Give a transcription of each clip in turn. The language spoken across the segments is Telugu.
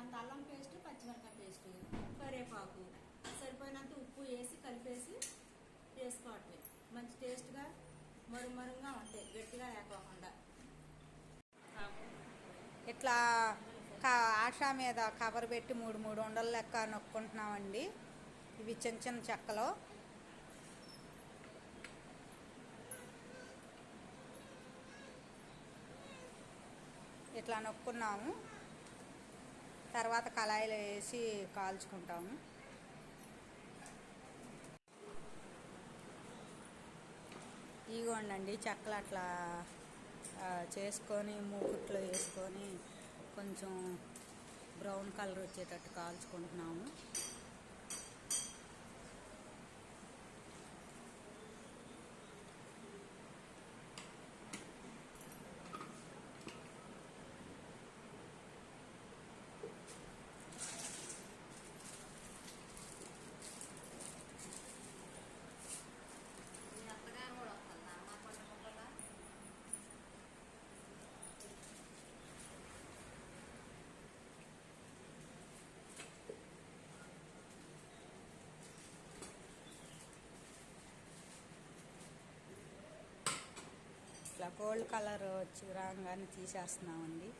సరిపోయినంత అల్లం పేస్ట్ పచ్చిమిరపకాయ పేస్ట్ కరివేపాకు. సరిపోయినంత ఉప్పు వేసి కలిపేసి వేసుకోవట్లే మంచి టేస్ట్గా మరుమరుగా ఉంటాయి గట్టిగా లేకోకుండా ఇట్లా కా ఆశా మీద కవర్ పెట్టి మూడు మూడు ఉండలు లెక్క నొక్కుంటున్నామండి. ఇవి చిన్న చిన్న చెక్కలు. ఇట్లా నొక్కున్నాము. తర్వాత కళాయిలో వేసి కాల్చుకుంటాము. ఇగోండి చెక్కలు అట్లా చేసుకొని మూకుట్లో వేసుకొని కొంచెం బ్రౌన్ కలర్ వచ్చేటట్టు కాల్చుకుంటున్నాము. గోల్డ్ కలర్ వచ్చి రాగానే తీసేస్తున్నామండి.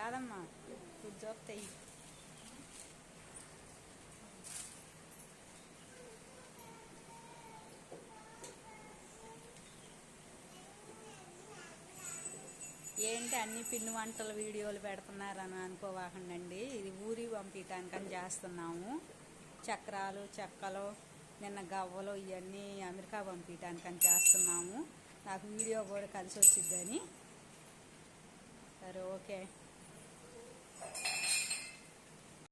రాదమ్మా చూస్తాయి ఏంటి అన్ని పిండి వంటల వీడియోలు పెడుతున్నారని అనుకోవాకండి ఇది ఊరి పంపించడానికని చేస్తున్నాము. చక్రాలు చెక్కలు నిన్న గవ్వలు ఇవన్నీ అమెరికా పంపించడానికని చేస్తున్నాము. నాకు వీడియో కూడా కలిసి వచ్చిద్దని. సరే ఓకే.